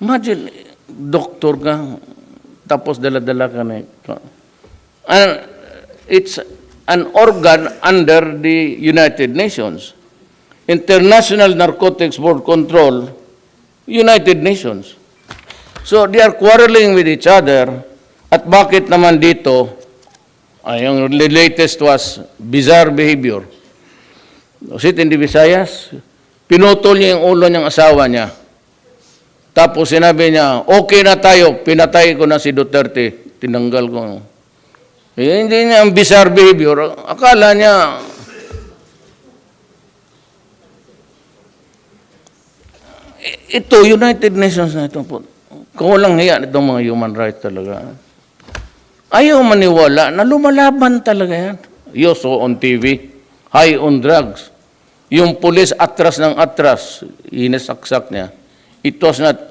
Imagine, doktor ka, tapos dala-dala ka na. And it's an organ under the United Nations. International Narcotics Board Control, United Nations. So they are quarreling with each other. At bakit naman dito, ay yung latest was bizarre behavior. Sit in the Visayas, pinutol niya yung ulo niyang asawa niya. Tapos sinabi niya, okay na tayo, pinatay ko na si Duterte, tinanggal ko. Eh, hindi niya ang bizarre behavior. Akala niya, Eh, ito, United Nations na ito po. Kung walang hiya itong mga human rights talaga. Ayaw maniwala na lumalaban talaga yan. You saw on TV, high on drugs. Yung pulis atras ng atras, inisaksak niya. It was not